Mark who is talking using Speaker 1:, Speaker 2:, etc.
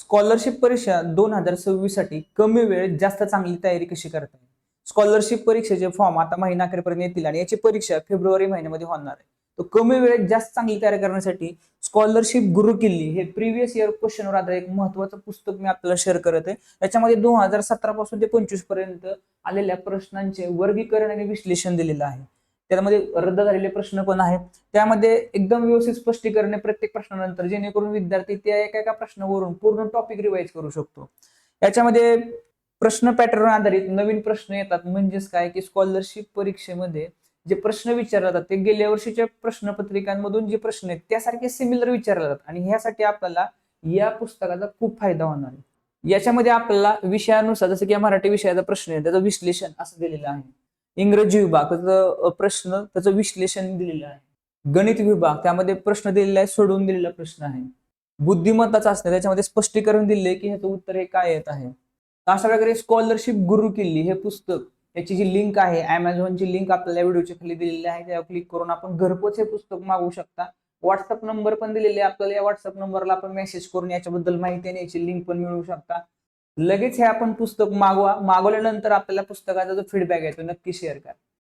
Speaker 1: Scholarship परीक्षा दोन हजार सव्वीससाठी कमी वेळेत जास्त चांगली तयारी कशी करता येईल? स्कॉलरशिप परीक्षेचे फॉर्म आता महिना अखेरपर्यंत येतील आणि याची परीक्षा फेब्रुवारी महिन्यामध्ये होणार आहे. तो कमी वेळेत जास्त चांगली तयारी करण्यासाठी स्कॉलरशिप गुरु किल्ली हे प्रिव्हियस इयर क्वेश्चनवर आधारित एक महत्वाचं पुस्तक मी आपल्याला शेअर करत आहे. त्याच्यामध्ये दोन हजार सतरा पासून ते पंचवीसपर्यंत आलेल्या प्रश्नांचे वर्गीकरण आणि विश्लेषण दिलेलं आहे. त्यामध्ये रद्द झालेले प्रश्न पण आहेत. त्यामध्ये एकदम व्यवस्थित स्पष्टीकरण प्रत्येक प्रश्नानंतर जेणेकरून विद्यार्थी त्या एका एका प्रश्नावरून पूर्ण टॉपिक रिवाईज करू शकतो. याच्यामध्ये प्रश्न पॅटर्न आधारित नवीन प्रश्न येतात. म्हणजेच काय? की स्कॉलरशिप परीक्षेमध्ये जे प्रश्न विचारले जातात ते गेल्या वर्षीच्या प्रश्नपत्रिकांमधून जे प्रश्न आहेत त्यासारखे सिमिलर विचारले जातात. आणि ह्यासाठी आपल्याला या पुस्तकाचा खूप फायदा होणार आहे. याच्यामध्ये आपल्याला विषयानुसार जसं की मराठी विषयाचा प्रश्न आहे त्याचं विश्लेषण असं दिलेलं आहे. इंग्रजी विभाग त्याचं प्रश्न त्याचं विश्लेषण दिलेलं आहे. गणित विभाग त्यामध्ये प्रश्न दिलेला आहे सोडवून दिलेला प्रश्न आहे. बुद्धिमत्ताचा असणे त्याच्यामध्ये स्पष्टीकरण दिले की ह्याचं उत्तर हे काय येत आहे. तर अशा प्रकारे स्कॉलरशिप गुरु किल्ली हे पुस्तक. याची जी लिंक आहे अमेझॉनची लिंक आपल्याला व्हिडिओच्या खाली दिलेली आहे. त्यावर क्लिक करून आपण घरपोच हे पुस्तक मागवू शकता. व्हॉट्सअप नंबर पण दिलेले आहे आपल्याला. या व्हॉट्सअप नंबरला आपण मेसेज करून याच्याबद्दल माहिती आणि याची लिंक पण मिळवू शकता. लगेच हे आपण पुस्तक मागवा मागवल्यानंतर आपल्याला पुस्तकाचा जो फीडबॅक आहे तो नक्की शेअर करा.